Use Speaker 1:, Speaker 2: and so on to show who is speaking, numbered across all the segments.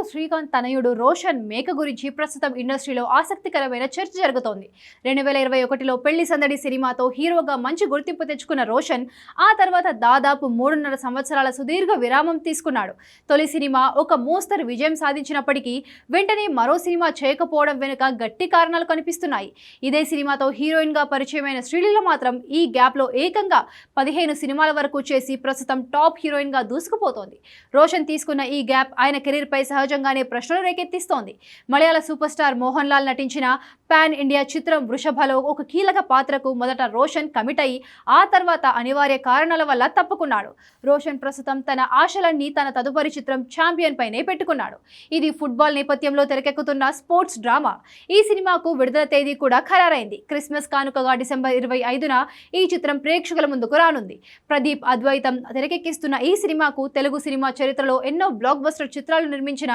Speaker 1: Hero Srikanth తనయుడు రోషన్ మేక గురించి ప్రస్తుతం ఇండస్ట్రీలో ఆసక్తికరమైన చర్చ జరుగుతోంది. రెండు వేల ఇరవై ఒకటిలో పెళ్ళి సందడి సినిమాతో హీరోగా మంచి గుర్తింపు తెచ్చుకున్న రోషన్ ఆ తర్వాత దాదాపు మూడున్నర సంవత్సరాల సుదీర్ఘ విరామం తీసుకున్నాడు. తొలి సినిమా ఒక మోస్తరు విజయం సాధించినప్పటికీ వెంటనే మరో సినిమా చేయకపోవడం వెనుక గట్టి కారణాలు కనిపిస్తున్నాయి. ఇదే సినిమాతో హీరోయిన్గా పరిచయమైన శ్రీలీల మాత్రం ఈ గ్యాప్లో ఏకంగా పదిహేను సినిమాల వరకు చేసి ప్రస్తుతం టాప్ హీరోయిన్గా దూసుకుపోతోంది. రోషన్ తీసుకున్న ఈ గ్యాప్ ఆయన కెరీర్పై సహజంగానే ప్రశ్నలు రేకెత్తిస్తోంది. మలయాళ సూపర్ స్టార్ మోహన్ లాల్ నటించిన పాన్ ఇండియా చిత్రం వృషభలో ఒక కీలక పాత్రకు మొదట రోషన్ కమిట్ అయి ఆ తర్వాత అనివార్య కారణాల వల్ల తప్పుకున్నాడు. రోషన్ ప్రస్తుతం తన ఆశలన్నీ తన తదుపరి చిత్రం ఛాంపియన్ పైనే పెట్టుకున్నాడు. ఇది ఫుట్బాల్ నేపథ్యంలో తెరకెక్కుతున్న స్పోర్ట్స్ డ్రామా. ఈ సినిమాకు విడుదల తేదీ కూడా ఖరారైంది. క్రిస్మస్ కానుకగా డిసెంబర్ ఇరవై ఐదున ఈ చిత్రం ప్రేక్షకుల ముందుకు రానుంది. ప్రదీప్ అద్వైతం తెరకెక్కిస్తున్న ఈ సినిమాకు తెలుగు సినిమా చరిత్రలో ఎన్నో బ్లాక్ బస్టర్ చిత్రాలు నిర్మించిన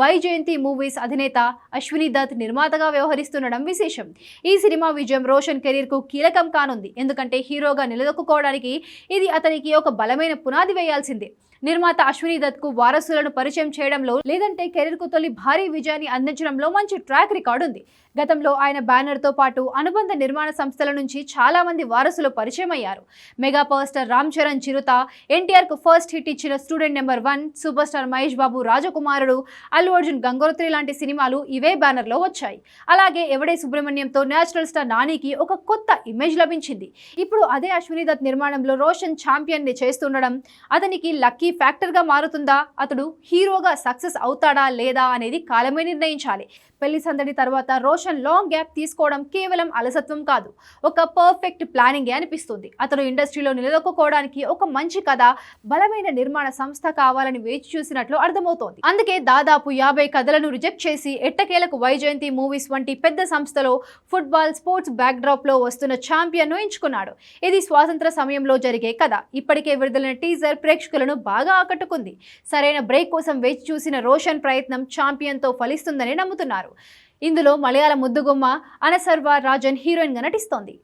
Speaker 1: వై జయంతి మూవీస్ అధినేత అశ్విని దత్ నిర్మాతగా వ్యవహరిస్తుండడం విశేషం. ఈ సినిమా విజయం రోషన్ కెరీర్కు కీలకం కానుంది. ఎందుకంటే హీరోగా నిలదొక్కుకోవడానికి ఇది అతనికి ఒక బలమైన పునాది వేయాల్సిందే. నిర్మాత అశ్విని దత్కు వారసులను పరిచయం చేయడంలో లేదంటే కెరీర్కు తొలి భారీ విజయాన్ని అందించడంలో మంచి ట్రాక్ రికార్డు ఉంది. గతంలో ఆయన బ్యానర్తో పాటు అనుబంధ నిర్మాణ సంస్థల నుంచి చాలా మంది వారసులు పరిచయం అయ్యారు mega power star Ram Charan Chirutha ఎన్టీఆర్కు ఫస్ట్ హిట్ ఇచ్చిన student number one super star Mahesh Babu Rajakumarudu Allu Arjun Gangotri లాంటి సినిమాలు ఇవే బ్యానర్లో వచ్చాయి. అలాగే ఎవడే సుబ్రహ్మణ్యంతో నేచురల్ స్టార్ నానికి ఒక కొత్త ఇమేజ్ లభించింది. ఇప్పుడు అదే అశ్విని దత్ నిర్మాణంలో రోషన్ ఛాంపియన్ని చేస్తుండడం అతనికి లక్కీ ఫ్యాక్టర్గా మారుతుందా? అతడు హీరోగా సక్సెస్ అవుతాడా లేదా అనేది కాలమే నిర్ణయించాలి. పెళ్ళి సందడి తర్వాత రోషన్ లాంగ్ గ్యాప్ తీసుకోవడం కేవలం అలసత్వం కాదు ఒక పర్ఫెక్ట్ ప్లానింగే అనిపిస్తుంది. అతను ఇండస్ట్రీలో నిలదొక్కుకోవడానికి ఒక మంచి కథ బలమైన నిర్మాణ సంస్థ కావాలని వేచి చూసినట్లు అర్థమవుతోంది. అందుకే దాదాపు యాభై కథలను రిజెక్ట్ చేసి ఎట్టకేలకు వైజయంతి మూవీస్ వంటి పెద్ద సంస్థలో ఫుట్బాల్ స్పోర్ట్స్ బ్యాక్డ్రాప్లో వస్తున్న ఛాంపియన్ను ఎంచుకున్నాడు ఇది స్వాతంత్ర సమయంలో జరిగే కథ. ఇప్పటికే విడుదలైన టీజర్ ప్రేక్షకులను బాగా ఆకట్టుకుంది. సరైన బ్రేక్ కోసం వేచి చూసిన రోషన్ ప్రయత్నం ఛాంపియన్తో ఫలిస్తుందని నమ్ముతున్నారు. ఇందులో మలయాళ ముద్దుగుమ్మ అనసర్వ రాజన్ హీరోయిన్గా నటిస్తోంది.